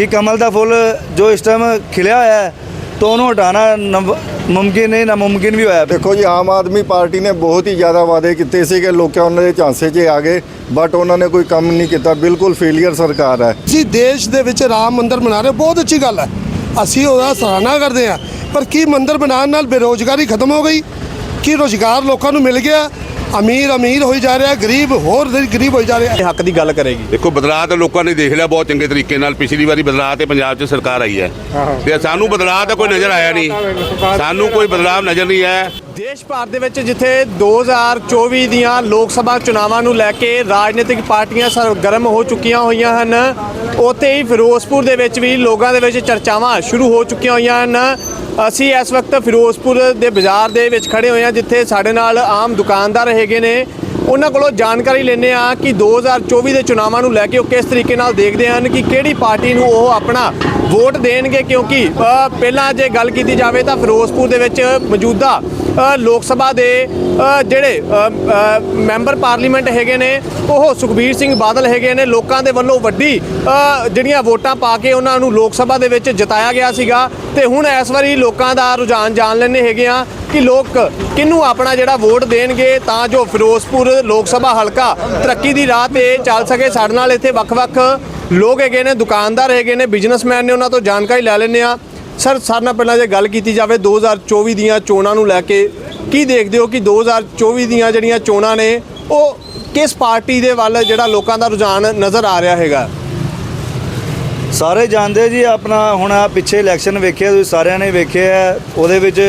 ਕਿ ਕਮਲ ਦਾ ਫੁੱਲ ਜੋ ਇਸ ਟਾਈਮ ਖਿਲਿਆ ਹੋਇਆ ਹੈ ਤਾਂ ਉਹਨੂੰ ਹਟਾਣਾ ਨਵ- ਮੁਮਕਿਨ ਨਹੀਂ ਨਾਮੁਮਕਿਨ ਵੀ ਹੋਇਆ। ਦੇਖੋ ਜੀ ਆਮ ਆਦਮੀ ਪਾਰਟੀ ਨੇ ਬਹੁਤ ਹੀ ਜ਼ਿਆਦਾ ਵਾਅਦੇ ਕੀਤੇ ਸੀਗੇ ਲੋਕਾਂ ਉਹਨਾਂ ਦੇ ਝਾਂਸੇ 'ਚ ਆ ਗਏ ਬਟ ਉਹਨਾਂ ਨੇ ਕੋਈ ਕੰਮ ਨਹੀਂ ਕੀਤਾ ਬਿਲਕੁਲ ਫੇਲੀਅਰ ਸਰਕਾਰ ਹੈ। ਅਸੀਂ ਦੇਸ਼ ਦੇ ਵਿੱਚ ਰਾਮ ਮੰਦਿਰ ਬਣਾ ਰਹੇ ਬਹੁਤ ਅੱਛੀ ਗੱਲ ਹੈ। ਅਸੀਂ ਉਹਦਾ ਸਰਾਹਨਾ ਕਰਦੇ ਹਾਂ ਪਰ ਕੀ ਮੰਦਿਰ ਬਣਾਉਣ ਨਾਲ ਬੇਰੋਜ਼ਗਾਰੀ ਖਤਮ ਹੋ ਗਈ? ਕੀ ਰੋਜ਼ਗਾਰ ਲੋਕਾਂ ਨੂੰ ਮਿਲ ਗਿਆ? ਅਮੀਰ ਅਮੀਰ ਹੋਈ ਜਾ ਰਿਹਾ ਗਰੀਬ ਹੋਰ ਗਰੀਬ ਹੋਈ ਜਾ ਰਿਹਾ। ਇਹ ਹੱਕ ਦੀ ਗੱਲ ਕਰੇਗੀ। ਦੇਖੋ ਬਦਲਾਅ ਤਾਂ ਲੋਕਾਂ ਨੇ ਦੇਖ ਲਿਆ ਬਹੁਤ ਚੰਗੇ ਤਰੀਕੇ ਨਾਲ। ਪਿਛਲੀ ਵਾਰੀ ਬਦਲਾਅ ਤੇ ਪੰਜਾਬ 'ਚ ਸਰਕਾਰ ਆਈ ਹੈ। ਤੇ ਸਾਨੂੰ ਬਦਲਾਅ ਤਾਂ ਕੋਈ ਨਜ਼ਰ ਆਇਆ ਨਹੀਂ। ਸਾਨੂੰ ਕੋਈ ਬਦਲਾਅ ਨਜ਼ਰ ਨਹੀਂ ਆਇਆ। ਦੇਸ਼ ਭਰ ਦੇ ਵਿੱਚ ਜਿੱਥੇ 2024 ਦੀਆਂ ਲੋਕ ਸਭਾ ਚੁਣਾਵਾਂ ਨੂੰ ਲੈ ਕੇ ਰਾਜਨੀਤਿਕ ਪਾਰਟੀਆਂ ਸਰਗਰਮ ਹੋ ਚੁੱਕੀਆਂ ਹੋਈਆਂ ਹਨ, ਉੱਥੇ ਹੀ ਫਿਰੋਜ਼ਪੁਰ ਦੇ ਵਿੱਚ ਵੀ ਲੋਕਾਂ ਦੇ ਵਿੱਚ ਚਰਚਾਵਾਂ ਸ਼ੁਰੂ ਹੋ ਚੁੱਕੀਆਂ ਹੋਈਆਂ ਹਨ। ਅਸੀਂ ਇਸ ਵਕਤ ਫਿਰੋਜ਼ਪੁਰ ਦੇ ਬਾਜ਼ਾਰ ਦੇ ਵਿੱਚ ਖੜੇ ਹੋਏ ਹਾਂ, ਜਿੱਥੇ ਸਾਡੇ ਨਾਲ ਆਮ ਦੁਕਾਨਦਾਰ ਹੈਗੇ ਨੇ। ਉਹਨਾਂ ਕੋਲੋਂ ਜਾਣਕਾਰੀ ਲੈਣੇ ਆ ਕਿ 2024 ਦੇ ਚੁਣਾਵਾਂ ਨੂੰ ਲੈ ਕੇ ਉਹ ਕਿਸ ਤਰੀਕੇ ਨਾਲ ਦੇਖਦੇ ਹਨ ਕਿ ਕਿਹੜੀ ਪਾਰਟੀ ਨੂੰ ਉਹ ਆਪਣਾ ਵੋਟ ਦੇਣਗੇ ਕਿਉਂਕਿ ਪਹਿਲਾਂ ਜੇ ਗੱਲ ਕੀਤੀ ਜਾਵੇ ਤਾਂ ਫਿਰੋਜ਼ਪੁਰ ਦੇ ਵਿੱਚ ਮੌਜੂਦਾ ਲੋਕ ਸਭਾ ਦੇ ਜਿਹੜੇ ਮੈਂਬਰ ਪਾਰਲੀਮੈਂਟ ਹੈਗੇ ਨੇ, ਉਹ ਸੁਖਬੀਰ ਸਿੰਘ ਬਾਦਲ ਹੈਗੇ ਨੇ, ਲੋਕਾਂ ਦੇ ਵੱਲੋਂ ਵੱਡੀ ਜਿਹੜੀਆਂ ਵੋਟਾਂ ਪਾ ਕੇ ਉਹਨਾਂ ਨੂੰ ਲੋਕ ਸਭਾ ਦੇ ਵਿੱਚ ਜਿਤਾਇਆ ਗਿਆ ਸੀਗਾ ਤੇ ਹੁਣ ਇਸ ਵਾਰੀ ਲੋਕਾਂ ਦਾ ਰੁਝਾਨ ਜਾਣ ਲੈਣੇ ਹੈਗੇ ਆ। ਕਿ ਲੋਕ ਕਿਹਨੂੰ ਆਪਣਾ ਜਿਹੜਾ ਵੋਟ ਦੇਣਗੇ ਤਾਂ ਜੋ ਫਿਰੋਜ਼ਪੁਰ ਲੋਕ ਸਭਾ ਹਲਕਾ ਤਰੱਕੀ ਦੀ ਰਾਹ ਤੇ ਚੱਲ ਸਕੇ। ਸਾਡੇ ਨਾਲ ਇੱਥੇ ਵੱਖ-ਵੱਖ ਲੋਕ ਹੈਗੇ ਨੇ, ਦੁਕਾਨਦਾਰ ਹੈਗੇ ਨੇ ਬਿਜ਼ਨਸਮੈਨ ਨੇ, ਉਹਨਾਂ ਤੋਂ ਜਾਣਕਾਰੀ ਲੈ ਲੈਂਦੇ ਆ ਸਰ, ਸਾਡੇ ਨਾਲ ਪਹਿਲਾਂ ਜੇ ਗੱਲ ਕੀਤੀ ਜਾਵੇ 2024 ਦੀਆਂ ਚੋਣਾਂ ਨੂੰ ਲੈ ਕੇ, ਕੀ ਦੇਖਦੇ ਹੋ ਕਿ 2024 ਦੀਆਂ ਜਿਹੜੀਆਂ ਚੋਣਾਂ ਨੇ, ਉਹ ਕਿਸ ਪਾਰਟੀ ਦੇ ਵੱਲ ਜਿਹੜਾ ਲੋਕਾਂ ਦਾ ਰੁਝਾਨ ਨਜ਼ਰ ਆ ਰਿਹਾ ਹੈਗਾ? ਸਾਰੇ ਜਾਣਦੇ ਜੀ, ਆਪਣਾ ਹੁਣ ਆ ਪਿੱਛੇ ਇਲੈਕਸ਼ਨ ਵੇਖਿਆ, ਤੁਸੀਂ ਸਾਰਿਆਂ ਨੇ ਵੇਖਿਆ ਉਹਦੇ ਵਿੱਚ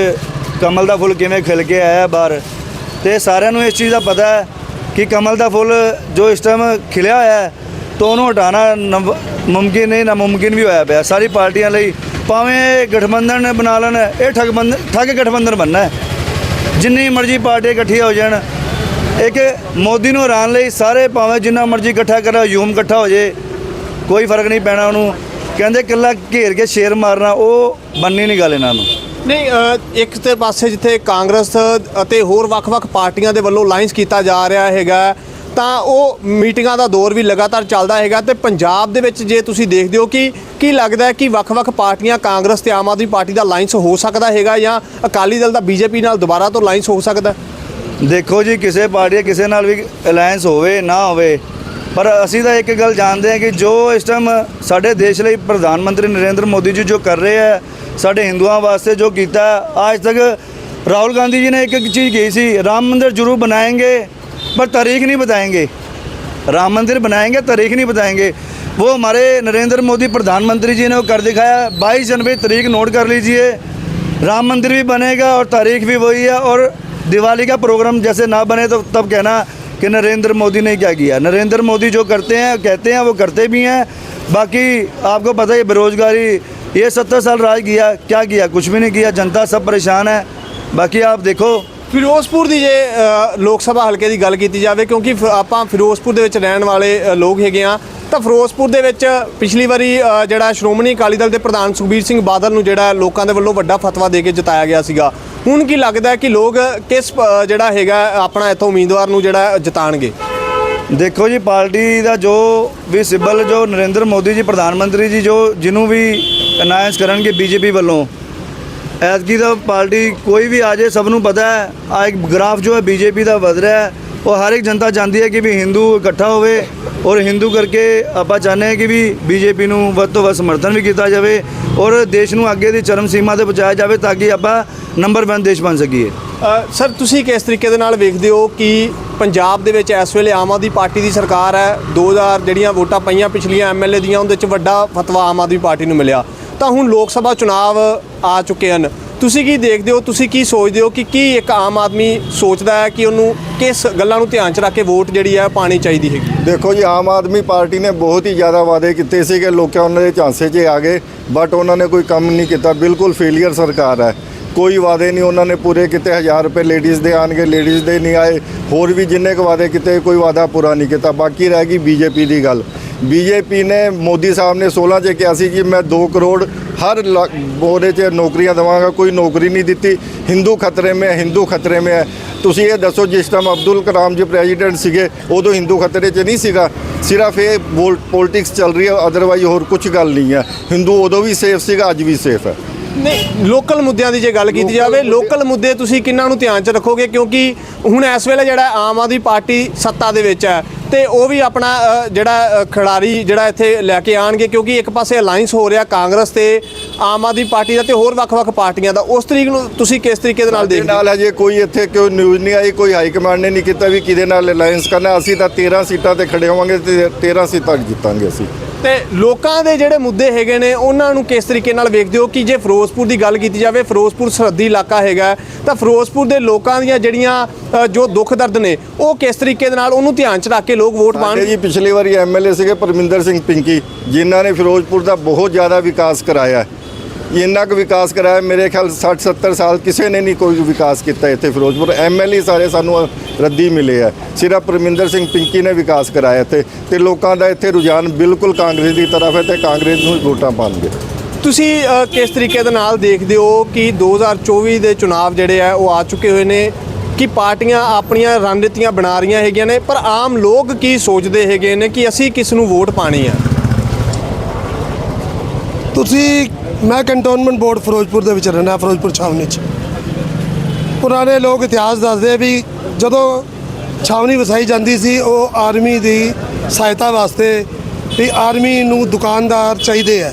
ਕਮਲ ਦਾ ਫੁੱਲ ਕਿਵੇਂ ਖਿਲ ਕੇ ਆਇਆ ਬਾਹਰ? ਤੇ ਸਾਰਿਆਂ ਨੂੰ ਇਸ ਚੀਜ਼ ਦਾ ਪਤਾ ਹੈ ਕਿ ਕਮਲ ਦਾ ਫੁੱਲ ਜੋ ਇਸ ਟਾਈਮ ਖਿਲਿਆ ਹੋਇਆ ਹੈ, ਤਾਂ ਉਹਨੂੰ ਹਟਾਣਾ ਨਵ- ਮੁਮਕਿਨ ਨਹੀਂ, ਨਾਮੁਮਕਿਨ ਵੀ ਹੋਇਆ ਪਿਆ। ਸਾਰੀ ਪਾਰਟੀਆਂ ਲਈ ਭਾਵੇਂ ਇਹ ਗਠਬੰਧਨ ਬਣਾ ਲੈਣ, ਇਹ ਠੱਗ ਠੱਗ ਗਠਬੰਧਨ ਬਣਨਾ ਹੈ। ਜਿੰਨੀ ਮਰਜ਼ੀ ਪਾਰਟੀਆਂ ਇਕੱਠੀਆਂ ਹੋ ਜਾਣ, ਇੱਕ ਮੋਦੀ ਨੂੰ ਹਰਾਉਣ ਲਈ ਸਾਰੇ ਭਾਵੇਂ ਜਿੰਨਾ ਮਰਜ਼ੀ ਇਕੱਠਾ ਕਰਾ ਯੂਮ ਇਕੱਠਾ ਹੋ ਜੇ, ਕੋਈ ਫ਼ਰਕ ਨਹੀਂ ਪੈਣਾ ਉਹਨੂੰ। ਕਹਿੰਦੇ ਇਕੱਲਾ ਘੇਰ ਕੇ ਸ਼ੇਰ ਮਾਰਨਾ, ਉਹ ਬੰਨੀ ਨਹੀਂ ਗੱਲ ਇਹਨਾਂ ਨੂੰ। ਨਹੀਂ ਅ, ਇੱਕ ਤੇ ਪਾਸੇ ਜਿੱਥੇ ਕਾਂਗਰਸ ਅਤੇ ਹੋਰ ਵੱਖ-ਵੱਖ ਪਾਰਟੀਆਂ ਦੇ ਵੱਲੋਂ ਲਾਈਨਸ ਕੀਤਾ ਜਾ ਰਿਹਾ ਹੈਗਾ ਤਾਂ ਉਹ ਮੀਟਿੰਗਾਂ ਦਾ ਦੌਰ ਵੀ ਲਗਾਤਾਰ ਚੱਲਦਾ ਹੈਗਾ ਤੇ ਪੰਜਾਬ ਦੇ ਵਿੱਚ ਜੇ ਤੁਸੀਂ ਦੇਖਦੇ ਹੋ ਕਿ ਕੀ ਲੱਗਦਾ ਹੈ ਕਿ ਵੱਖ-ਵੱਖ ਪਾਰਟੀਆਂ ਕਾਂਗਰਸ ਤੇ ਆਮ ਆਦਮੀ ਪਾਰਟੀ ਦਾ ਲਾਈਨਸ ਹੋ ਸਕਦਾ ਹੈਗਾ ਜਾਂ ਅਕਾਲੀ ਦਲ ਦਾ ਬੀਜੇਪੀ ਨਾਲ ਦੁਬਾਰਾ ਤੋਂ ਲਾਈਨਸ ਹੋ ਸਕਦਾ? ਦੇਖੋ ਜੀ ਕਿਸੇ ਪਾਰਟੀ ਕਿਸੇ ਨਾਲ ਵੀ ਅਲਾਈਅੰਸ ਹੋਵੇ ਨਾ ਹੋਵੇ ਪਰ ਅਸੀਂ ਤਾਂ ਇੱਕ ਗੱਲ ਜਾਣਦੇ ਹਾਂ ਕਿ ਜੋ ਇਸ ਟਾਈਮ ਸਾਡੇ ਦੇਸ਼ ਲਈ ਪ੍ਰਧਾਨ ਮੰਤਰੀ ਨਰਿੰਦਰ ਮੋਦੀ ਜੀ ਜੋ ਕਰ ਰਹੇ ਹੈ ਸਾਡੇ ਹਿੰਦੂਆਂ ਵਾਸਤੇ ਜੋ ਕੀਤਾ ਹੈ, ਅੱਜ ਤੱਕ ਰਾਹੁਲ गांधी जी ने एक एक चीज़ कही सी राम मंदिर जरूर बनाएंगे पर तारीख नहीं बताएंगे राम मंदिर बनाएंगे तारीख नहीं बताएंगे वो हमारे नरेंद्र मोदी प्रधानमंत्री जी ने वो कर दिखाया बाईस जनवरी तारीख नोट कर लीजिए राम मंदिर भी बनेगा और तारीख भी वही है और दिवाली का प्रोग्राम जैसे ना बने तो तब कहना कि नरेंद्र मोदी ने क्या किया नरेंद्र मोदी जो करते हैं कहते हैं वो करते भी हैं बाकी आपको पता है बेरोजगारी ये सत्तर साल राज किया क्या किया कुछ भी नहीं किया जनता सब परेशान है बाकी आप देखो ਫਿਰੋਜ਼ਪੁਰ ਦੀ ਜੇ ਅ, ਲੋਕ ਸਭਾ ਹਲਕੇ ਦੀ ਗੱਲ ਕੀਤੀ ਜਾਵੇ ਕਿਉਂਕਿ ਫ- ਆਪਾਂ ਫਿਰੋਜ਼ਪੁਰ ਦੇ ਵਿੱਚ ਰਹਿਣ ਵਾਲੇ ਅ, ਲੋਕ ਹੈਗੇ ਆ ਤਾਂ ਫਿਰੋਜ਼ਪੁਰ ਦੇ ਵਿੱਚ ਪਿਛਲੀ ਵਾਰੀ ਜਿਹੜਾ ਸ਼੍ਰੋਮਣੀ ਅਕਾਲੀ ਦਲ ਦੇ ਪ੍ਰਧਾਨ ਸੁਖਬੀਰ ਸਿੰਘ ਬਾਦਲ ਨੂੰ ਜਿਹੜਾ ਲੋਕਾਂ ਦੇ ਵੱਲੋਂ ਵੱਡਾ ਫਤਵਾ ਦੇ ਕੇ ਜਿਤਾਇਆ ਗਿਆ ਸੀਗਾ, ਹੁਣ ਕੀ ਲੱਗਦਾ ਕਿ ਲੋਕ ਕਿਸ ਜਿਹੜਾ ਹੈਗਾ, ਆਪਣਾ ਇੱਥੋਂ ਉਮੀਦਵਾਰ ਨੂੰ ਜਿਹੜਾ ਜਿਤਾਣਗੇ? ਦੇਖੋ ਜੀ, ਪਾਰਟੀ ਦਾ ਜੋ ਵੀ ਸਿਬਲ, ਜੋ ਨਰਿੰਦਰ ਮੋਦੀ ਜੀ, ਪ੍ਰਧਾਨ ਮੰਤਰੀ ਜੀ, ਜੋ ਜਿਹਨੂੰ ਵੀ ਅਨਾਇੰਸ ਕਰਨਗੇ ਬੀਜੇਪੀ ਵੱਲੋਂ, ਐਤਕੀ ਦਾ ਪਾਰਟੀ ਕੋਈ ਵੀ ਆ ਜਾਏ, ਸਭ ਨੂੰ ਪਤਾ ਹੈ ਆ ਇੱਕ ਗ੍ਰਾਫ ਜੋ ਹੈ ਬੀਜੇਪੀ ਦਾ ਵਧ ਰਿਹਾ ਹੈ, ਉਹ ਹਰ ਇੱਕ ਜਨਤਾ ਚਾਹੁੰਦੀ ਹੈ ਕਿ ਵੀ ਹਿੰਦੂ ਇਕੱਠਾ ਹੋਵੇ ਔਰ ਹਿੰਦੂ ਕਰਕੇ ਆਪਾਂ ਚਾਹੁੰਦੇ ਹਾਂ ਕਿ ਵੀ ਬੀਜੇਪੀ ਨੂੰ ਵੱਧ ਤੋਂ ਵੱਧ ਸਮਰਥਨ ਵੀ ਕੀਤਾ ਜਾਵੇ ਔਰ ਦੇਸ਼ ਨੂੰ ਅੱਗੇ ਦੀ ਚਰਮ ਸੀਮਾ ਤੇ ਪਹੁੰਚਾਇਆ ਜਾਵੇ ਤਾਂ ਕਿ ਆਪਾਂ ਨੰਬਰ 1 ਦੇਸ਼ ਬਣ ਸਕੀਏ। ਸਰ, ਤੁਸੀਂ ਕਿਸ ਤਰੀਕੇ ਦੇ ਨਾਲ ਵੇਖਦੇ ਹੋ ਕਿ ਪੰਜਾਬ ਦੇ ਵਿੱਚ ਇਸ ਵੇਲੇ ਆਮ ਆਦਮੀ ਪਾਰਟੀ ਦੀ ਸਰਕਾਰ ਹੈ? 2000 ਜਿਹੜੀਆਂ ਵੋਟਾਂ ਪਈਆਂ ਪਿਛਲੀਆਂ ਐਮਐਲਏ ਦੀਆਂ, ਉਹਦੇ ਵਿੱਚ ਵੱਡਾ ਫਤਵਾ ਆਮ ਆਦਮੀ ਪਾਰਟੀ ਨੂੰ ਮਿਲਿਆ। ਤਾਂ ਹੁਣ ਲੋਕ ਸਭਾ ਚੁਣਾਵ ਆ ਚੁੱਕੇ ਹਨ। ਤੁਸੀਂ ਕੀ ਦੇਖਦੇ ਹੋ, ਤੁਸੀਂ ਕੀ ਸੋਚਦੇ ਹੋ ਕਿ ਕੀ ਇੱਕ ਆਮ ਆਦਮੀ ਸੋਚਦਾ ਹੈ ਕਿ ਉਹਨੂੰ ਕਿਸ ਗੱਲਾਂ ਨੂੰ ਧਿਆਨ 'ਚ ਰੱਖ ਕੇ ਵੋਟ ਜਿਹੜੀ ਹੈ ਪਾਣੀ ਚਾਹੀਦੀ ਹੈਗੀ? ਦੇਖੋ ਜੀ, ਆਮ ਆਦਮੀ ਪਾਰਟੀ ਨੇ ਬਹੁਤ ਹੀ ਜ਼ਿਆਦਾ ਵਾਅਦੇ ਕੀਤੇ ਸੀਗੇ, ਲੋਕਾਂ ਉਹਨਾਂ ਦੇ ਝਾਂਸੇ 'ਚ ਆ ਗਏ ਬਟ ਉਹਨਾਂ ਨੇ ਕੋਈ ਕੰਮ ਨਹੀਂ ਕੀਤਾ, ਬਿਲਕੁਲ ਫੇਲੀਅਰ ਸਰਕਾਰ ਹੈ। ਕੋਈ ਵਾਅਦੇ ਨਹੀਂ ਉਹਨਾਂ ਨੇ ਪੂਰੇ ਕੀਤੇ 1000 ਰੁਪਏ ਲੇਡੀਜ਼ ਦੇ ਆਣਗੇ ਲੇਡੀਜ਼ ਦੇ ਨਹੀਂ ਆਏ, ਹੋਰ ਵੀ ਜਿੰਨੇ ਕੁ ਵਾਅਦੇ ਕੀਤੇ, ਕੋਈ ਵਾਅਦਾ ਪੂਰਾ ਨਹੀਂ ਕੀਤਾ, ਬਾਕੀ ਰਹਿ ਗਈ ਬੀਜੇਪੀ ਦੀ ਗੱਲ। ਬੀਜੇਪੀ ਨੇ, ਮੋਦੀ ਸਾਹਿਬ ਨੇ 16 ਚ ਕਿਹਾ ਸੀ ਕਿ ਮੈਂ 2 ਕਰੋੜ ਹਰ ਲਾ- ਬੋਰੇ 'ਚ ਨੌਕਰੀਆਂ ਦੇਵਾਂਗਾ, ਕੋਈ ਨੌਕਰੀ ਨਹੀਂ ਦਿੱਤੀ। ਹਿੰਦੂ ਖਤਰੇ ਮੇ ਹੈ, ਹਿੰਦੂ ਖਤਰੇ ਮੇ ਹੈ। ਤੁਸੀਂ ਇਹ ਦੱਸੋ, ਜਿਸ ਟਾਈਮ ਅਬਦੁਲ ਕਲਾਮ ਜੀ ਪ੍ਰੈਜ਼ੀਡੈਂਟ ਸੀਗੇ, ਉਦੋਂ ਹਿੰਦੂ ਖਤਰੇ 'ਚ ਨਹੀਂ ਸੀਗਾ। ਸਿਰਫ ਇਹ ਪੋਲਿਟਿਕਸ ਚੱਲ ਰਹੀ ਹੈ ਅਦਰਵਾਈਜ਼ ਹੋਰ ਕੁਝ ਗੱਲ ਨਹੀਂ ਹੈ। ਹਿੰਦੂ ਉਦੋਂ ਵੀ ਸੇਫ ਸੀਗਾ, ਅੱਜ ਵੀ ਸੇਫ ਹੈ। ਨਹੀਂ ਲੋਕਲ ਮੁੱਦਿਆਂ ਦੀ ਜੇ ਗੱਲ ਕੀਤੀ ਜਾਵੇ ਲੋਕਲ ਮੁੱਦੇ ਤੁਸੀਂ ਕਿੰਨਾਂ ਨੂੰ ਧਿਆਨ 'ਚ ਰੱਖੋਗੇ? ਕਿਉਂਕਿ ਹੁਣ ਇਸ ਵੇਲੇ ਜਿਹੜਾ ਆਮ ਆਦਮੀ ਪਾਰਟੀ ਸੱਤਾ ਦੇ ਵਿੱਚ ਹੈ ਤੇ ਉਹ ਵੀ ਆਪਣਾ ਜਿਹੜਾ ਖਿਡਾਰੀ ਜਿਹੜਾ ਇੱਥੇ ਲੈ ਕੇ ਆਣਗੇ ਕਿਉਂਕਿ ਇੱਕ ਪਾਸੇ ਅਲਾਈਅੰਸ ਹੋ ਰਿਹਾ ਕਾਂਗਰਸ ਤੇ ਆਮ ਆਦਮੀ ਪਾਰਟੀ ਦਾ ਤੇ ਹੋਰ ਵੱਖ-ਵੱਖ ਪਾਰਟੀਆਂ ਦਾ। ਉਸ ਤਰੀਕ ਨੂੰ ਤੁਸੀਂ ਕਿਸ ਤਰੀਕੇ ਦੇ ਨਾਲ ਦੇਖਦੇ ਹੋ? ਨਾਲ ਹਜੇ ਕੋਈ ਇੱਥੇ ਕੋਈ ਨਿਊਜ਼ ਨਹੀਂ ਆਈ ਕੋਈ ਹਾਈ ਕਮਾਂਡ ਨੇ ਨਹੀਂ ਕੀਤਾ ਵੀ ਕਿਹਦੇ ਨਾਲ ਅਲਾਈਅੰਸ ਕਰਨਾ। ਅਸੀਂ ਤਾਂ 13 ਸੀਟਾਂ ਤੇ ਖੜੇ ਹੋਵਾਂਗੇ ਤੇ 13 ਸੀਟਾਂ ਜਿੱਤਾਂਗੇ ਅਸੀਂ। ਤੇ ਲੋਕਾਂ ਦੇ ਜਿਹੜੇ ਮੁੱਦੇ ਹੈਗੇ ਨੇ, ਉਹਨਾਂ ਨੂੰ ਕਿਸ ਤਰੀਕੇ ਨਾਲ ਵੇਖਦੇ ਹੋ ਕਿ ਜੇ ਫਿਰੋਜ਼ਪੁਰ ਦੀ ਗੱਲ ਕੀਤੀ ਜਾਵੇ, ਫਿਰੋਜ਼ਪੁਰ ਸਰਹੱਦੀ ਇਲਾਕਾ ਹੈਗਾ ਤਾਂ ਫਿਰੋਜ਼ਪੁਰ ਦੇ ਲੋਕਾਂ ਦੀਆਂ ਜਿਹੜੀਆਂ ਜੋ ਦੁੱਖ ਦਰਦ ਨੇ, ਉਹ ਕਿਸ ਤਰੀਕੇ ਦੇ ਨਾਲ ਉਹਨੂੰ ਧਿਆਨ 'ਚ ਰੱਖ ਕੇ ਲੋਕ ਵੋਟ ਸਾਡੇ ਪਾਉਣ ਜੀ ਪਿਛਲੀ ਵਾਰੀ ਐਮਐਲਏ ਸੀਗੇ, ਪਰਮਿੰਦਰ ਸਿੰਘ ਪਿੰਕੀ, ਜਿਨ੍ਹਾਂ ਨੇ ਫਿਰੋਜ਼ਪੁਰ ਦਾ ਬਹੁਤ ਜ਼ਿਆਦਾ ਵਿਕਾਸ ਕਰਾਇਆ ਹੈ। ਇੰਨਾ ਕੁ ਵਿਕਾਸ ਕਰਾਇਆ ਮੇਰੇ ਖਿਆਲ 60 70 ਸਾਲ ਕਿਸੇ ਨੇ ਨਹੀਂ ਕੋਈ ਵਿਕਾਸ ਕੀਤਾ ਇੱਥੇ ਫਿਰੋਜ਼ਪੁਰ। ਐਮਐਲਏ ਸਾਰੇ ਸਾਨੂੰ ਰੱਦੀ ਮਿਲੇ ਆ। ਸਿਰਫ ਪਰਮਿੰਦਰ ਸਿੰਘ ਪਿੰਕੀ ਨੇ ਵਿਕਾਸ ਕਰਾਇਆ ਇੱਥੇ ਤੇ ਲੋਕਾਂ ਦਾ ਇੱਥੇ ਰੁਝਾਨ ਬਿਲਕੁਲ ਕਾਂਗਰਸ ਦੀ ਤਰਫ ਹੈ ਤੇ ਕਾਂਗਰਸ ਨੂੰ ਹੀ ਵੋਟਾਂ ਪਾਉਣਗੇ ਤੁਸੀਂ ਕਿਸ ਤਰੀਕੇ ਦੇ ਨਾਲ ਦੇਖਦੇ ਹੋ ਕਿ 2024 ਦੇ ਚੁਣਾਵ ਜਿਹੜੇ ਆ ਉਹ ਆ ਚੁੱਕੇ ਹੋਏ ਨੇ? ਕਿ ਪਾਰਟੀਆਂ ਆਪਣੀਆਂ ਰਣਨੀਤੀਆਂ ਬਣਾ ਰਹੀਆਂ ਹੈਗੀਆਂ ਨੇ? ਪਰ ਆਮ ਲੋਕ ਕੀ ਸੋਚਦੇ ਹੈਗੇ ਨੇ ਕਿ ਅਸੀਂ ਕਿਸ ਨੂੰ ਵੋਟ ਪਾਣੀ ਆ? ਤੁਸੀਂ ਮੈਂ ਕੰਟੋਨਮੈਂਟ ਬੋਰਡ ਫਿਰੋਜ਼ਪੁਰ ਦੇ ਵਿੱਚ ਰਹਿਣਾ ਫਿਰੋਜ਼ਪੁਰ ਛਾਵਨੀ 'ਚ। ਪੁਰਾਣੇ ਲੋਕ ਇਤਿਹਾਸ ਦੱਸਦੇ ਵੀ ਜਦੋਂ ਛਾਵਨੀ ਵਸਾਈ ਜਾਂਦੀ ਸੀ, ਉਹ ਆਰਮੀ ਦੀ ਸਹਾਇਤਾ ਵਾਸਤੇ ਵੀ ਆਰਮੀ ਨੂੰ ਦੁਕਾਨਦਾਰ ਚਾਹੀਦੇ ਆ।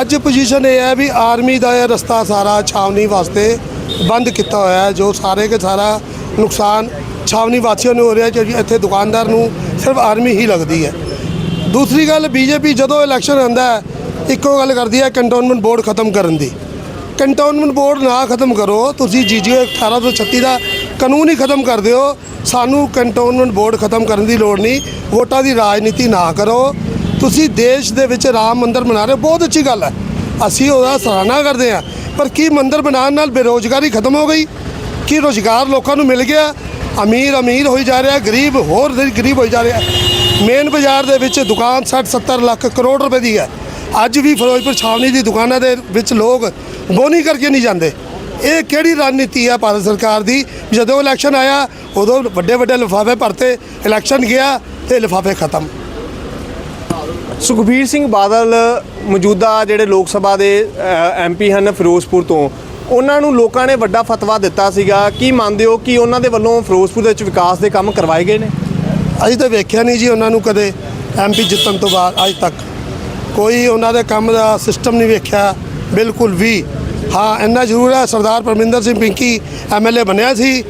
ਅੱਜ ਪੋਜੀਸ਼ਨ ਇਹ ਹੈ ਵੀ ਆਰਮੀ ਦਾ ਇਹ ਰਸਤਾ ਸਾਰਾ ਛਾਵਨੀ ਵਾਸਤੇ ਬੰਦ ਕੀਤਾ ਹੋਇਆ ਹੈ, ਜੋ ਸਾਰੇ ਕੇ ਸਾਰਾ ਨੁਕਸਾਨ ਛਾਵਨੀ ਵਾਸੀਆਂ ਨੂੰ ਹੋ ਰਿਹਾ, ਕਿਉਂਕਿ ਇੱਥੇ ਦੁਕਾਨਦਾਰ ਨੂੰ ਸਿਰਫ ਆਰਮੀ ਹੀ ਲੱਗਦੀ ਹੈ। ਦੂਸਰੀ ਗੱਲ, ਬੀਜੇਪੀ ਜਦੋਂ ਇਲੈਕਸ਼ਨ ਆਉਂਦਾ ਹੈ ਇੱਕੋ ਗੱਲ ਕਰਦੀ ਹੈ ਕੰਟੋਨਮੈਂਟ ਬੋਰਡ ਖਤਮ ਕਰਨ ਦੀ। ਕੰਟੋਨਮੈਂਟ ਬੋਰਡ ਨਾ ਖਤਮ ਕਰੋ, ਤੁਸੀਂ ਜੀਜੀਓ 1836 ਦਾ ਕਾਨੂੰਨ ਹੀ ਖਤਮ ਕਰ ਦਿਓ। ਸਾਨੂੰ ਕੰਟੋਨਮੈਂਟ ਬੋਰਡ ਖਤਮ ਕਰਨ ਦੀ ਲੋੜ ਨਹੀਂ। ਵੋਟਾਂ ਦੀ ਰਾਜਨੀਤੀ ਨਾ ਕਰੋ। ਤੁਸੀਂ ਦੇਸ਼ ਦੇ ਵਿੱਚ ਰਾਮ ਮੰਦਿਰ ਬਣਾ ਰਹੇ ਹੋ, ਬਹੁਤ ਅੱਛੀ ਗੱਲ ਹੈ। ਅਸੀਂ ਉਹਦਾ ਸਰਾਹਨਾ ਕਰਦੇ ਹਾਂ। ਪਰ ਕੀ ਮੰਦਿਰ ਬਣਾਉਣ ਨਾਲ ਬੇਰੋਜ਼ਗਾਰੀ ਖਤਮ ਹੋ ਗਈ? ਕੀ ਰੋਜ਼ਗਾਰ ਲੋਕਾਂ ਨੂੰ ਮਿਲ ਗਿਆ? ਅਮੀਰ ਅਮੀਰ ਹੋਈ ਜਾ ਰਿਹਾ, ਗਰੀਬ ਹੋਰ ਗਰੀਬ ਹੋਈ ਜਾ ਰਿਹਾ। ਮੇਨ ਬਾਜ਼ਾਰ ਦੇ ਵਿੱਚ ਦੁਕਾਨ 60 70 ਲੱਖ ਕਰੋੜ ਰੁਪਏ ਦੀ ਹੈ। ਅੱਜ ਵੀ ਫਿਰੋਜ਼ਪੁਰ ਛਾਵਨੀ ਦੀ ਦੁਕਾਨਾਂ ਦੇ ਵਿੱਚ ਲੋਕ ਬੋਨੀ ਕਰਕੇ ਨਹੀਂ ਜਾਂਦੇ। ਇਹ ਕਿਹੜੀ ਰਣਨੀਤੀ ਹੈ ਭਾਰਤ ਸਰਕਾਰ ਦੀ? ਜਦੋਂ ਇਲੈਕਸ਼ਨ ਆਇਆ ਉਦੋਂ ਵੱਡੇ ਵੱਡੇ ਲਿਫਾਫੇ ਭਰਤੇ ਇਲੈਕਸ਼ਨ ਗਿਆ ਤੇ ਲਿਫਾਫੇ ਖਤਮ। ਸੁਖਬੀਰ ਸਿੰਘ ਬਾਦਲ ਮੌਜੂਦਾ ਜਿਹੜੇ ਲੋਕ ਸਭਾ ਦੇ ਐਮਪੀ ਹਨ ਫਿਰੋਜ਼ਪੁਰ ਤੋਂ ਉਹਨਾਂ ਨੂੰ ਲੋਕਾਂ ਨੇ ਵੱਡਾ ਫਤਵਾ ਦਿੱਤਾ ਸੀਗਾ। ਕੀ ਮੰਨਦੇ ਹੋ ਕਿ ਉਹਨਾਂ ਦੇ ਵੱਲੋਂ ਫਿਰੋਜ਼ਪੁਰ ਦੇ ਵਿੱਚ ਵਿਕਾਸ ਦੇ ਕੰਮ ਕਰਵਾਏ ਗਏ ਨੇ? ਅਸੀਂ ਤਾਂ ਵੇਖਿਆ ਨਹੀਂ ਜੀ ਉਹਨਾਂ ਨੂੰ ਕਦੇ। ਐਮਪੀ ਜਿੱਤਣ ਤੋਂ ਬਾਅਦ ਅੱਜ ਤੱਕ। ਕੋਈ ਉਹਨਾਂ ਦੇ ਕੰਮ ਦਾ ਸਿਸਟਮ ਨਹੀਂ ਵੇਖਿਆ, ਬਿਲਕੁਲ ਵੀ। ਹਾਂ, ਇੰਨਾ ਜ਼ਰੂਰ ਹੈ, ਸਰਦਾਰ ਪਰਮਿੰਦਰ ਸਿੰਘ ਪਿੰਕੀ ਐਮਐਲਏ ਬਣਿਆ ਸੀ,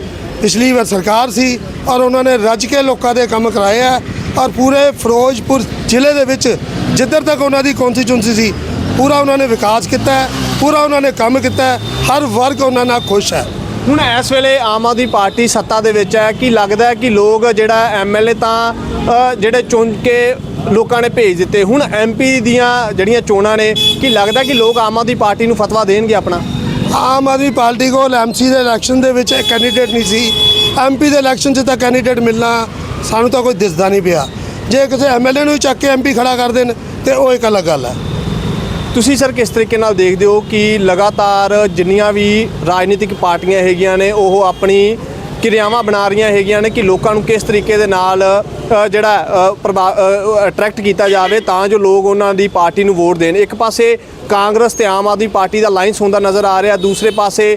ਪਿਛਲੀ ਵਾਰ ਸਰਕਾਰ ਸੀ ਔਰ ਉਹਨਾਂ ਨੇ ਰੱਜ ਕੇ ਲੋਕਾਂ ਦੇ ਕੰਮ ਕਰਾਏ ਆ ਔਰ ਪੂਰੇ ਫਿਰੋਜ਼ਪੁਰ ਜ਼ਿਲ੍ਹੇ ਦੇ ਵਿੱਚ ਜਿੱਧਰ ਤੱਕ ਉਹਨਾਂ ਦੀ ਕੌਂਸਟੀਚੁਐਂਸੀ ਸੀ, ਪੂਰਾ ਉਹਨਾਂ ਨੇ ਵਿਕਾਸ ਕੀਤਾ ਹੈ ਪੂਰਾ ਉਹਨਾਂ ਨੇ ਕੰਮ ਕੀਤਾ ਹੈ ਹਰ ਵਰਗ ਉਹਨਾਂ ਨਾਲ ਖੁਸ਼ ਹੈ। ਹੁਣ ਇਸ ਵੇਲੇ ਆਮ ਆਦਮੀ ਪਾਰਟੀ ਸੱਤਾ ਦੇ ਵਿੱਚ ਹੈ। ਕਿ ਲੱਗਦਾ ਹੈ ਕਿ ਲੋਕ ਜਿਹੜਾ ਐਮਐਲਏ ਤਾਂ ਜਿਹੜੇ ਚੁਣ ਕੇ ਲੋਕਾਂ ਨੇ ਭੇਜ ਦਿੱਤੇ, ਹੁਣ ਐਮਪੀ ਦੀਆਂ ਜਿਹੜੀਆਂ ਚੋਣਾਂ ਨੇ, ਕਿ ਲੱਗਦਾ ਕਿ ਲੋਕ ਆਮ ਆਦਮੀ ਪਾਰਟੀ ਨੂੰ ਫਤਵਾ ਦੇਣਗੇ ਆਪਣਾ? ਆਮ ਆਦਮੀ ਪਾਰਟੀ ਕੋਲ ਐਮਸੀ ਦੇ ਇਲੈਕਸ਼ਨ ਦੇ ਵਿੱਚ ਇੱਕ ਕੈਂਡੀਡੇਟ ਨਹੀਂ ਸੀ। ਐਮਪੀ ਦੇ ਇਲੈਕਸ਼ਨ 'ਚ ਤਾਂ ਕੈਂਡੀਡੇਟ ਮਿਲਣਾ ਸਾਨੂੰ ਤਾਂ ਕੋਈ ਦਿਸਦਾ ਨਹੀਂ ਪਿਆ। ਜੇ ਕਿਸੇ ਐਮਐਲਏ ਨੂੰ ਚੱਕ ਕੇ ਐਮਪੀ ਖੜਾ ਕਰ ਦੇਣ, ਤੇ ਉਹ ਇੱਕ ਅਲੱਗ ਗੱਲ ਹੈ। ਤੁਸੀਂ ਸਰ ਕਿਸ ਤਰੀਕੇ ਨਾਲ ਦੇਖਦੇ ਹੋ ਕਿ ਲਗਾਤਾਰ ਜਿੰਨੀਆਂ ਵੀ ਰਾਜਨੀਤਿਕ ਪਾਰਟੀਆਂ ਹੈਗੀਆਂ ਨੇ, ਉਹ ਆਪਣੀ ਕਿਰਿਆਵਾਂ ਬਣਾ ਰਹੀਆਂ ਹੈਗੀਆਂ ਨੇ ਕਿ ਲੋਕਾਂ ਨੂੰ ਕਿਸ ਤਰੀਕੇ ਦੇ ਨਾਲ ਅ, ਜਿਹੜਾ ਅਟਰੈਕਟ ਕੀਤਾ ਜਾਵੇ ਤਾਂ ਜੋ ਲੋਕ ਉਹਨਾਂ ਦੀ ਪਾਰਟੀ ਨੂੰ ਵੋਟ ਦੇਣ। ਇੱਕ ਪਾਸੇ ਕਾਂਗਰਸ ਤੇ ਆਮ ਆਦਮੀ ਪਾਰਟੀ ਦਾ ਲਾਈਨਸ ਹੁੰਦਾ ਨਜ਼ਰ ਆ ਰਿਹਾ ਦੂਸਰੇ ਪਾਸੇ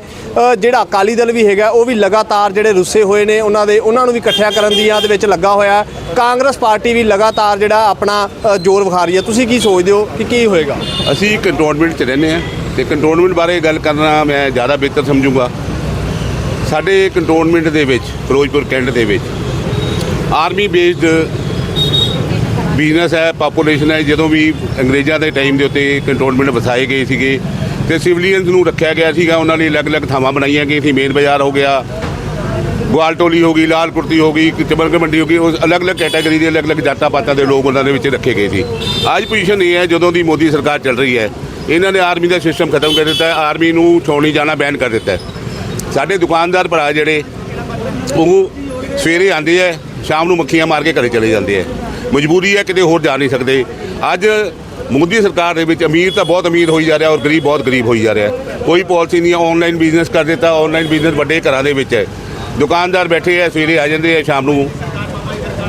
ਜਿਹੜਾ ਅਕਾਲੀ ਦਲ ਵੀ ਹੈਗਾ ਉਹ ਵੀ ਲਗਾਤਾਰ ਜਿਹੜੇ ਰੁੱਸੇ ਹੋਏ ਨੇ ਉਹਨਾਂ ਦੇ ਉਹਨਾਂ ਨੂੰ ਵੀ ਇਕੱਠਿਆ ਕਰਨ ਦੀਆਂ ਦੇ ਵਿੱਚ ਲੱਗਾ ਹੋਇਆ। ਕਾਂਗਰਸ ਪਾਰਟੀ ਵੀ ਲਗਾਤਾਰ ਜਿਹੜਾ ਆਪਣਾ ਜ਼ੋਰ ਵਿਖਾ ਰਹੀ ਹੈ। ਤੁਸੀਂ ਕੀ ਸੋਚਦੇ ਹੋ ਕਿ ਕੀ ਹੋਏਗਾ? ਅਸੀਂ ਕੰਟੋਨਮੈਂਟ 'ਚ ਰਹਿੰਦੇ ਹਾਂ ਤੇ ਕੰਟੋਨਮੈਂਟ ਬਾਰੇ ਗੱਲ ਕਰਨਾ ਮੈਂ ਜ਼ਿਆਦਾ ਬਿਹਤਰ ਸਮਝੂਗਾ। ਸਾਡੇ ਕੰਟੋਨਮੈਂਟ ਦੇ ਵਿੱਚ, ਫਿਰੋਜ਼ਪੁਰ ਕੈਂਟ ਦੇ ਵਿੱਚ, ਆਰਮੀ ਬੇਸਡ ਬਿਜ਼ਨਸ ਹੈ ਪਾਪੂਲੇਸ਼ਨ ਹੈ, ਜਦੋਂ ਵੀ ਅੰਗਰੇਜ਼ਾਂ ਦੇ ਟਾਈਮ ਦੇ ਉੱਤੇ ਕੰਟੋਨਮੈਂਟ ਵਸਾਏ ਗਏ ਸੀਗੇ ਤੇ ਸਿਵਲੀਅਨਸ ਨੂੰ ਰੱਖਿਆ ਗਿਆ ਸੀਗਾ, ਉਹਨਾਂ ਲਈ ਅਲੱਗ-ਅਲੱਗ ਥਾਵਾਂ ਬਣਾਈਆਂ ਗਈਆਂ ਸੀ ਮੇਨ ਬਾਜ਼ਾਰ ਹੋ ਗਿਆ, ਗਵਾਲ ਟੋਲੀ ਹੋ ਗਈ, ਲਾਲ ਕੁਰਤੀ ਹੋ ਗਈ ਚਮਰਗ ਮੰਡੀ ਹੋ ਗਈ, ਉਸ ਅਲੱਗ-ਅਲੱਗ ਕੈਟਾਗਰੀ ਦੇ ਅਲੱਗ-ਅਲੱਗ ਜਾਤਾਂ ਪਾਤਾਂ ਦੇ ਲੋਕ ਉਹਨਾਂ ਦੇ ਵਿੱਚ ਰੱਖੇ ਗਏ ਸੀ। ਅੱਜ ਪੋਜੀਸ਼ਨ ਇਹ ਹੈ, ਜਦੋਂ ਦੀ ਮੋਦੀ ਸਰਕਾਰ ਚੱਲ ਰਹੀ ਹੈ, ਇਹਨਾਂ ਨੇ ਆਰਮੀ ਦਾ ਸਿਸਟਮ ਖਤਮ ਕਰ ਦਿੱਤਾ ਹੈ ਆਰਮੀ ਨੂੰ ਛੋਣੀ ਜਾਣਾ ਬੈਨ ਕਰ ਦਿੱਤਾ ਹੈ। ਸਾਡੇ ਦੁਕਾਨਦਾਰ ਭਰਾ ਜਿਹੜੇ, ਉਹ ਸਵੇਰੇ ਆਉਂਦੇ ਹੈ ਸ਼ਾਮ ਨੂੰ ਮੱਖੀਆਂ ਮਾਰ ਕੇ ਘਰੇ ਚਲੇ ਜਾਂਦੇ ਹੈ ਮਜਬੂਰੀ ਹੈ ਕਿਤੇ ਹੋਰ ਜਾ ਨਹੀਂ ਸਕਦੇ। ਅੱਜ ਮੋਦੀ ਸਰਕਾਰ ਦੇ ਵਿੱਚ ਅਮੀਰ ਤਾਂ ਬਹੁਤ ਅਮੀਰ ਹੋਈ ਜਾ ਰਿਹਾ ਔਰ ਗਰੀਬ ਬਹੁਤ ਗਰੀਬ ਹੋਈ ਜਾ ਰਿਹਾ। ਕੋਈ ਪਾਲਿਸੀ ਨਹੀਂ ਆਨਲਾਈਨ ਬਿਜ਼ਨਸ ਕਰ ਦਿੱਤਾ ਆਨਲਾਈਨ ਬਿਜ਼ਨਸ ਵੱਡੇ ਘਰਾਂ ਦੇ ਵਿੱਚ। ਹੈ ਦੁਕਾਨਦਾਰ ਬੈਠੇ ਆ, ਸਵੇਰੇ ਆ ਜਾਂਦੇ ਆ, ਸ਼ਾਮ ਨੂੰ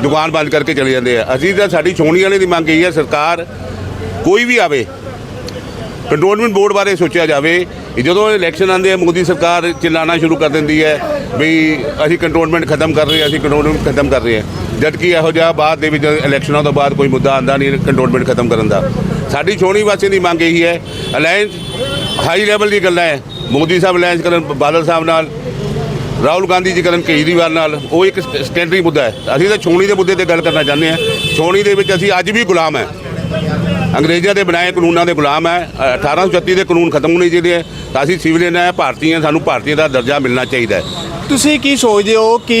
ਦੁਕਾਨ ਬੰਦ ਕਰਕੇ ਚਲੇ ਜਾਂਦੇ ਆ। ਅਸੀਂ ਤਾਂ ਸਾਡੀ ਛੋਣੀ ਵਾਲੇ ਦੀ ਮੰਗ ਇਹੀ ਹੈ, ਸਰਕਾਰ ਕੋਈ ਵੀ ਆਵੇ ਕੰਟਰੋਲਮੈਂਟ ਬੋਰਡ ਬਾਰੇ ਸੋਚਿਆ ਜਾਵੇ ਜਦੋਂ ਇਲੈਕਸ਼ਨ ਆਉਂਦੇ ਆ, ਮੋਦੀ ਸਰਕਾਰ ਚਿਲਾਣਾ ਸ਼ੁਰੂ ਕਰ ਦਿੰਦੀ ਹੈ ਵੀ ਅਸੀਂ ਕੰਟਰੋਲਮੈਂਟ ਖਤਮ ਕਰ ਰਹੇ ਹਾਂ, ਅਸੀਂ ਕੰਟਰੋਲਮੈਂਟ ਖਤਮ ਕਰ ਰਹੇ ਹਾਂ। ਜਦਕਿ ਇਹੋ ਜਿਹਾ ਬਾਅਦ ਦੇ ਵਿੱਚ ਇਲੈਕਸ਼ਨਾਂ ਤੋਂ ਬਾਅਦ ਕੋਈ ਮੁੱਦਾ ਆਂਦਾ ਨਹੀਂ ਕੰਟਰੋਲਮੈਂਟ ਖਤਮ ਕਰਨ ਦਾ। ਸਾਡੀ ਛੋਣੀ ਵਾਸੀਆਂ ਦੀ ਮੰਗ ਇਹੀ ਹੈ ਅਲਾਇੰਸ ਹਾਈ ਲੈਵਲ ਦੀ ਗੱਲਾਂ ਹੈ। ਮੋਦੀ ਸਾਹਿਬ ਅਲਾਇੰਸ ਕਰਨ, ਬਾਦਲ ਸਾਹਿਬ ਨਾਲ, ਰਾਹੁਲ ਗਾਂਧੀ ਜੀ ਕਰਨ, ਕੇਜਰੀਵਾਲ ਨਾਲ, ਉਹ ਇੱਕ ਸਟੈਂਡਰੀ ਮੁੱਦਾ ਹੈ। ਅਸੀਂ ਤਾਂ ਛੋਣੀ ਦੇ ਮੁੱਦੇ ਤੇ ਗੱਲ ਕਰਨਾ ਚਾਹੁੰਦੇ ਹਾਂ। ਛੋਣੀ ਦੇ ਵਿੱਚ ਅਸੀਂ ਅੱਜ ਵੀ ਗੁਲਾਮ ਹੈ। ਅੰਗਰੇਜ਼ਾਂ ਦੇ ਬਣਾਏ ਕਾਨੂੰਨਾਂ ਦੇ ਗੁਲਾਮ ਹੈ। ਅ, 1836 ਦੇ ਕਾਨੂੰਨ ਖਤਮ ਹੋਣੇ ਚਾਹੀਦੇ ਹੈ। ਤਾਂ ਅਸੀਂ ਸਿਵਲੀਅਨ ਹੈ ਭਾਰਤੀ ਹਾਂ ਸਾਨੂੰ ਭਾਰਤੀ ਦਾ ਦਰਜਾ ਮਿਲਣਾ ਚਾਹੀਦਾ ਹੈ। ਤੁਸੀਂ ਕੀ ਸੋਚਦੇ ਹੋ ਕਿ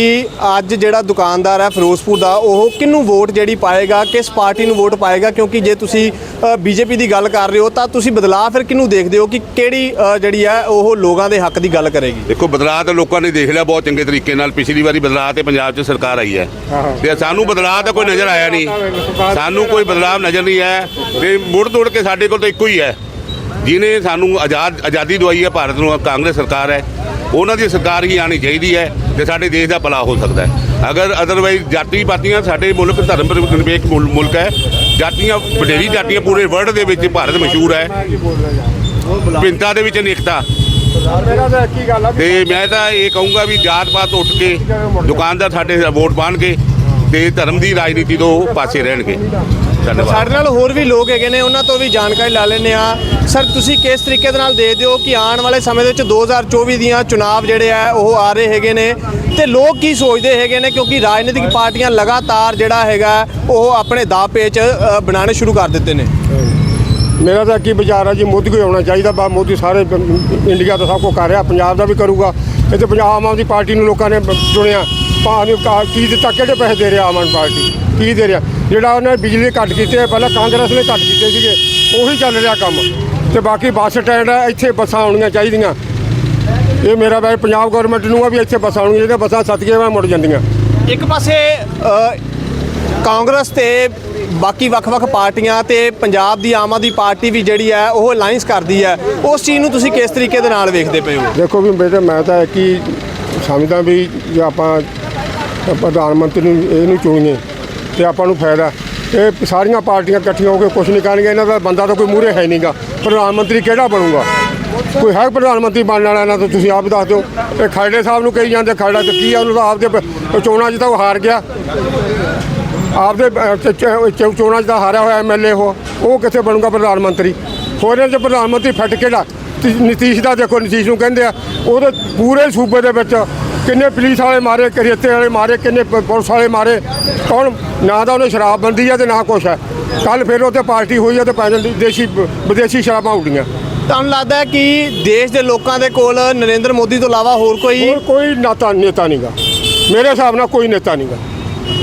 ਅੱਜ ਜਿਹੜਾ ਦੁਕਾਨਦਾਰ ਹੈ ਫਿਰੋਜ਼ਪੁਰ ਦਾ ਉਹ ਕਿਹਨੂੰ ਵੋਟ ਜਿਹੜੀ ਪਾਏਗਾ ਕਿਸ ਪਾਰਟੀ ਨੂੰ ਵੋਟ ਪਾਏਗਾ? ਕਿਉਂਕਿ ਜੇ ਤੁਸੀਂ ਬੀਜੇਪੀ ਦੀ ਗੱਲ ਕਰ ਰਹੇ ਹੋ ਤਾਂ ਤੁਸੀਂ ਬਦਲਾਅ ਫਿਰ ਕਿਹਨੂੰ ਦੇਖਦੇ ਹੋ ਕਿ ਕਿਹੜੀ ਜਿਹੜੀ ਹੈ ਉਹ ਲੋਕਾਂ ਦੇ ਹੱਕ ਦੀ ਗੱਲ ਕਰੇਗੀ? ਦੇਖੋ ਬਦਲਾਅ ਤਾਂ ਲੋਕਾਂ ਨੇ ਦੇਖ ਲਿਆ ਬਹੁਤ ਚੰਗੇ ਤਰੀਕੇ ਨਾਲ। ਪਿਛਲੀ ਵਾਰੀ ਬਦਲਾਅ ਤੇ ਪੰਜਾਬ 'ਚ ਸਰਕਾਰ ਆਈ ਹੈ। ਤੇ ਸਾਨੂੰ ਬਦਲਾਅ ਤਾਂ ਕੋਈ ਨਜ਼ਰ ਆਇਆ ਨਹੀਂ। ਸਾਨੂੰ ਕੋਈ ਬਦਲਾਅ ਨਜ਼ਰ ਨਹੀਂ ਆਇਆ। ਤੇ ਮੁੜ ਤੋੜ ਕੇ ਸਾਡੇ ਕੋਲ ਤਾਂ ਇੱਕੋ ਹੀ ਹੈ। ਜਿਹਨੇ ਸਾਨੂੰ ਆਜ਼ਾਦ ਆਜ਼ਾਦੀ ਦਵਾਈ ਹੈ ਭਾਰਤ ਨੂੰ ਕਾਂਗਰਸ ਸਰਕਾਰ ਹੈ। ਉਹਨਾਂ ਦੀ ਸਰਕਾਰ ਹੀ ਆਣੀ ਚਾਹੀਦੀ ਹੈ ਤੇ ਸਾਡੇ ਦੇਸ਼ ਦਾ ਭਲਾ ਹੋ ਸਕਦਾ ਹੈ। ਅਗਰ ਅਦਰਵਾਈਜ਼ ਜਾਤੀ ਪਾਤੀਆਂ ਸਾਡੇ ਮੁਲਕ, ਧਰਮ ਨਿਰਪੇਖ ਮੁਲਕ ਹੈ, ਜਾਤੀਆਂ, ਵਡੇਰੀ ਜਾਤੀਆਂ ਪੂਰੇ ਵਰਲਡ ਦੇ ਵਿੱਚ ਭਾਰਤ ਮਸ਼ਹੂਰ ਹੈ। ਭਿੰਨਤਾ ਦੇ ਵਿੱਚ ਅਨੇਕਤਾ। ਤੇ ਮੈਂ ਤਾਂ ਇਹ ਕਹੂੰਗਾ ਵੀ ਜਾਤ ਪਾਤ ਉੱਠ ਕੇ ਦੁਕਾਨਦਾਰ ਸਾਡੇ ਵੋਟ ਪਾਣਗੇ। ਤੇ ਧਰਮ ਦੀ ਰਾਜਨੀਤੀ ਤੋਂ ਪਾਸੇ ਰਹਿਣਗੇ। ਧੰਨਵਾਦ। ਸਾਡੇ ਨਾਲ ਹੋਰ ਵੀ ਲੋਕ ਹੈਗੇ ਨੇ ਉਹਨਾਂ ਤੋਂ ਵੀ ਜਾਣਕਾਰੀ ਲੈ ਲੈਂਦੇ ਆ ਸਰ ਤੁਸੀਂ ਕਿਸ ਤਰੀਕੇ ਦੇ ਨਾਲ ਦੇਖਦੇ ਹੋ ਕਿ ਆਉਣ ਵਾਲੇ ਸਮੇਂ ਦੇ ਵਿੱਚ 2024 ਦੀਆਂ ਚੁਣਾਵ ਜਿਹੜੇ ਆ ਉਹ ਆ ਰਹੇ ਹੈਗੇ ਨੇ? ਤੇ ਲੋਕ ਕੀ ਸੋਚਦੇ ਹੈਗੇ ਨੇ? ਕਿਉਂਕਿ ਰਾਜਨੀਤਿਕ ਪਾਰਟੀਆਂ ਲਗਾਤਾਰ ਜਿਹੜਾ ਹੈਗਾ ਉਹ ਆਪਣੇ ਦਾਅ ਪੇਚ ਬਣਾਉਣੇ ਸ਼ੁਰੂ ਕਰ ਦਿੱਤੇ ਨੇ। ਮੇਰਾ ਤਾਂ ਕੀ ਵਿਚਾਰ ਹੈ ਜੀ ਮੋਦੀ ਕੋਈ ਆਉਣਾ ਚਾਹੀਦਾ ਬਾ ਮੋਦੀ ਸਾਰੇ ਇੰਡੀਆ ਦਾ ਸਭ ਕੁਝ ਕਰ ਰਿਹਾ ਪੰਜਾਬ ਦਾ ਵੀ ਕਰੂਗਾ। ਇੱਥੇ ਪੰਜਾਬ ਆਮ ਆਦਮੀ ਪਾਰਟੀ ਨੂੰ ਲੋਕਾਂ ਨੇ ਚੁਣਿਆ ਭਾਵੇਂ ਕੀ ਦਿੱਤਾ, ਕਿਹੜੇ ਪੈਸੇ ਦੇ ਰਿਹਾ ਆਮ ਆਦਮੀ ਪਾਰਟੀ? ਕੀ ਦੇ ਰਿਹਾ? ਜਿਹੜਾ ਉਹਨੇ ਬਿਜਲੀ ਘੱਟ ਕੀਤੇ, ਪਹਿਲਾਂ ਕਾਂਗਰਸ ਨੇ ਘੱਟ ਕੀਤੇ ਸੀਗੇ, ਉਹੀ ਚੱਲ ਰਿਹਾ ਕੰਮ। ਤੇ ਬਾਕੀ ਬੱਸ ਸਟੈਂਡ ਹੈ ਇੱਥੇ ਬੱਸਾਂ ਆਉਣੀਆਂ ਚਾਹੀਦੀਆਂ। ਇਹ ਮੇਰਾ ਵੈਸੇ ਪੰਜਾਬ ਗਵਰਨਮੈਂਟ ਨੂੰ ਆ ਵੀ ਇੱਥੇ ਬੱਸਾਂ ਆਉਣੀਆਂ ਜਿਹੜੀਆਂ ਬੱਸਾਂ ਸਤਿਕੇ ਮੈਂ ਮੁੜ ਜਾਂਦੀਆਂ। ਇੱਕ ਪਾਸੇ ਕਾਂਗਰਸ ਤੇ ਬਾਕੀ ਵੱਖ-ਵੱਖ ਪਾਰਟੀਆਂ ਤੇ ਪੰਜਾਬ ਦੀ ਆਮ ਆਦਮੀ ਪਾਰਟੀ ਵੀ ਜਿਹੜੀ ਹੈ ਉਹ ਅਲਾਈਅੰਸ ਕਰਦੀ ਹੈ। ਉਸ ਚੀਜ਼ ਨੂੰ ਤੁਸੀਂ ਕਿਸ ਤਰੀਕੇ ਦੇ ਨਾਲ ਵੇਖਦੇ ਪਏ ਹੋ? ਦੇਖੋ ਵੀ ਬੇਟੇ ਮੈਂ ਤਾਂ ਇੱਕ ਹੀ ਸਮਝਦਾ ਵੀ ਜੇ ਆਪਾਂ ਪ੍ਰਧਾਨ ਮੰਤਰੀ ਨੂੰ ਇਹਨੂੰ ਚੁਣੀਏ ਤੇ ਆਪਾਂ ਨੂੰ ਫਾਇਦਾ। ਇਹ ਸਾਰੀਆਂ ਪਾਰਟੀਆਂ ਇਕੱਠੀਆਂ ਹੋ ਕੇ ਕੁਝ ਨਹੀਂ ਕਰਨਗੀਆਂ, ਇਹਨਾਂ ਦਾ ਬੰਦਾ ਤਾਂ ਕੋਈ ਮੂਹਰੇ ਹੈ ਨਹੀਂਗਾ ਪ੍ਰਧਾਨ ਮੰਤਰੀ ਕਿਹੜਾ ਬਣੂਗਾ? ਕੋਈ ਹੈ ਪ੍ਰਧਾਨ ਮੰਤਰੀ ਬਣਨ ਵਾਲਾ ਨਾ ਤਾਂ ਤੁਸੀਂ ਆਪ ਦੱਸ ਦਿਓ। ਇਹ ਖਰੜੇ ਸਾਹਿਬ ਨੂੰ ਕਹੀ ਜਾਂਦੇ, ਖਰੜਾ ਤੇ ਕੀ ਆ, ਉਹਨੂੰ ਤਾਂ ਆਪਦੇ ਚੋਣਾਂ 'ਚ ਤਾਂ ਉਹ ਹਾਰ ਗਿਆ। ਆਪਦੇ ਅਹ, ਚ- ਚ- ਚ- ਚੋਣਾਂ 'ਚ ਤਾਂ ਹਾਰਿਆ ਹੋਇਆ ਐਮਐਲਏ ਉਹ ਉਹ ਕਿੱਥੇ ਬਣੂਗਾ ਪ੍ਰਧਾਨ ਮੰਤਰੀ? ਹੋਰਾਂ 'ਚ ਪ੍ਰਧਾਨ ਮੰਤਰੀ ਫਟ ਕਿਹੜਾ? ਤੀ- ਨਤੀਸ਼ ਦਾ ਦੇਖੋ ਨਤੀਸ਼ ਨੂੰ ਕਹਿੰਦੇ ਆ ਉਹਦੇ ਪੂਰੇ ਸੂਬੇ ਦੇ ਵਿੱਚ ਕਿੰਨੇ ਪੁਲਿਸ ਵਾਲੇ ਮਾਰੇ ਕਰੇਤੇ ਵਾਲੇ ਮਾਰੇ ਕਿੰਨੇ ਪ- ਪੁਲਿਸ ਵਾਲੇ ਮਾਰੇ ਕੌਣ? ਨਾ ਤਾਂ ਉਹਨੇ ਸ਼ਰਾਬਬੰਦੀ ਆ ਤੇ ਨਾ ਕੁਛ ਹੈ ਕੱਲ ਫਿਰ ਉੱਥੇ ਪਾਰਟੀ ਹੋਈ ਆ ਤੇ ਪੈਨਲ ਦੀ ਦੇਸ਼ੀ ਵਿਦੇਸ਼ੀ ਸ਼ਰਾਬਾਂ ਉੱਡੀਆਂ ਤੁਹਾਨੂੰ ਲੱਗਦਾ ਹੈ ਕਿ ਦੇਸ਼ ਦੇ ਲੋਕਾਂ ਦੇ ਕੋਲ ਨਰਿੰਦਰ ਮੋਦੀ ਤੋਂ ਇਲਾਵਾ ਹੋਰ ਕੋਈ ਹੋਰ ਕੋਈ ਨਾਤਾ ਨੇਤਾ ਨਹੀਂਗਾ ਮੇਰੇ ਹਿਸਾਬ ਨਾਲ ਕੋਈ ਨੇਤਾ ਨਹੀਂਗਾ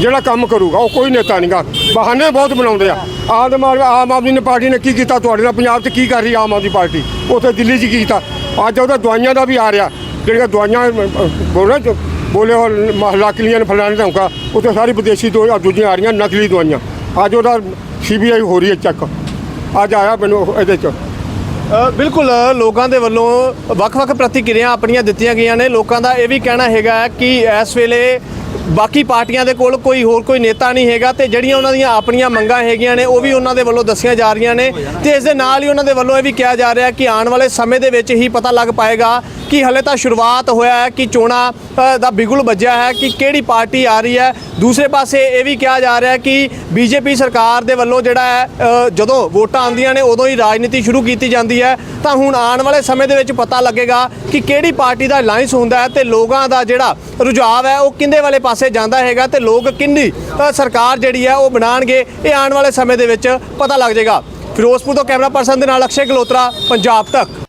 ਜਿਹੜਾ ਕੰਮ ਕਰੂਗਾ, ਉਹ ਕੋਈ ਨੇਤਾ ਨਹੀਂਗਾ ਬਹਾਨੇ ਬਹੁਤ ਬਣਾਉਂਦੇ ਆ। ਆਮ ਆਮ ਆਦਮੀ ਪਾਰਟੀ ਨੇ ਕੀ ਕੀਤਾ? ਤੁਹਾਡੇ ਨਾਲ ਪੰਜਾਬ 'ਚ ਕੀ ਕਰ ਰਹੀ ਆਮ ਆਦਮੀ ਪਾਰਟੀ? ਉੱਥੇ ਦਿੱਲੀ 'ਚ ਕੀ ਕੀਤਾ? ਅੱਜ ਉਹਦਾ ਦਵਾਈਆਂ ਦਾ ਵੀ ਆ ਰਿਹਾ। ਜਿਹੜੀਆਂ ਦਵਾਈਆਂ ਬੋਲੇ ਬੋਲੇ ਉਹ ਮਹੱਲਾ ਕਲੀਅਨ ਫਲਾਣੇ ਧਮਕਾ, ਉੱਥੇ ਸਾਰੀ ਵਿਦੇਸ਼ੀ ਦੋ ਦੂਜੀਆਂ ਆ ਰਹੀਆਂ, ਨਕਲੀ ਦਵਾਈਆਂ। ਅੱਜ ਉਹਦਾ ਸੀਬੀਆਈ ਹੋ ਰਹੀ ਹੈ ਚੈੱਕ। ਅੱਜ ਆਇਆ ਮੈਨੂੰ ਇਹਦੇ 'ਚ। ਬਿਲਕੁਲ ਲੋਕਾਂ ਦੇ ਵੱਲੋਂ ਵੱਖ-ਵੱਖ ਪ੍ਰਤੀਕਿਰਿਆ ਆਪਣੀਆਂ ਦਿੱਤੀਆਂ ਗਈਆਂ ਨੇ। ਲੋਕਾਂ ਦਾ ਇਹ ਵੀ ਕਹਿਣਾ ਹੈਗਾ ਕਿ ਇਸ ਵੇਲੇ ਬਾਕੀ ਪਾਰਟੀਆਂ ਦੇ ਕੋਲ ਕੋਈ ਹੋਰ ਕੋਈ ਨੇਤਾ ਨਹੀਂ ਹੈਗਾ ਤੇ ਜਿਹੜੀਆਂ ਉਹਨਾਂ ਦੀਆਂ ਆਪਣੀਆਂ ਮੰਗਾਂ ਹੈਗੀਆਂ ਨੇ, ਉਹ ਵੀ ਉਹਨਾਂ ਦੇ ਵੱਲੋਂ ਦੱਸੀਆਂ ਜਾ ਰਹੀਆਂ ਨੇ ਤੇ ਇਸ ਦੇ ਨਾਲ ਹੀ ਉਹਨਾਂ ਦੇ ਵੱਲੋਂ ਇਹ ਵੀ ਕਿਹਾ ਜਾ ਰਿਹਾ ਕਿ ਆਉਣ ਵਾਲੇ ਸਮੇਂ ਦੇ ਵਿੱਚ ਹੀ ਪਤਾ ਲੱਗ ਪਾਏਗਾ ਕਿ ਹਲੇ ਤਾਂ ਸ਼ੁਰੂਆਤ ਹੋਇਆ ਹੈ ਕਿ ਚੋਣਾਂ ਦਾ ਬਿਗੁਲ ਵੱਜਿਆ ਹੈ ਕਿ ਕਿਹੜੀ ਪਾਰਟੀ ਆ ਰਹੀ ਹੈ। ਦੂਸਰੇ ਪਾਸੇ ਇਹ ਵੀ ਕਿਹਾ ਜਾ ਰਿਹਾ ਹੈ ਕਿ ਬੀਜੇਪੀ ਸਰਕਾਰ ਦੇ ਵੱਲੋਂ ਜਿਹੜਾ ਹੈ ਜਦੋਂ ਵੋਟਾਂ ਆਉਂਦੀਆਂ ਨੇ, ਉਦੋਂ ਹੀ ਰਾਜਨੀਤੀ ਸ਼ੁਰੂ ਕੀਤੀ ਜਾਂਦੀ ਹੈ। ਤਾਂ ਹੁਣ ਆਉਣ ਵਾਲੇ ਸਮੇਂ ਦੇ ਵਿੱਚ ਪਤਾ ਲੱਗੇਗਾ ਕਿ ਕਿਹੜੀ ਪਾਰਟੀ ਦਾ ਅਲਾਈਅੰਸ ਹੁੰਦਾ ਹੈ ਤੇ ਲੋਕਾਂ ਦਾ ਜਿਹੜਾ ਰੁਝਾਵ ਹੈ, ਉਹ ਕਿੰਦੇ ਵਾਲੇ ਪਾਸੇ ਜਾਂਦਾ ਹੈਗਾ ਤੇ ਲੋਕ ਕਿੰਨੀ ਸਰਕਾਰ ਜਿਹੜੀ ਹੈ, ਉਹ ਬਣਾਉਣਗੇ, ਇਹ ਆਉਣ ਵਾਲੇ ਸਮੇਂ ਦੇ ਵਿੱਚ ਪਤਾ ਲੱਗ ਜਾਏਗਾ। ਫਿਰੋਜ਼ਪੁਰ ਤੋਂ ਕੈਮਰਾ ਪਰਸਨ ਦੇ ਨਾਲ ਅਕਸ਼ੇ ਗਲੋਤਰਾ ਪੰਜਾਬ ਤੱਕ।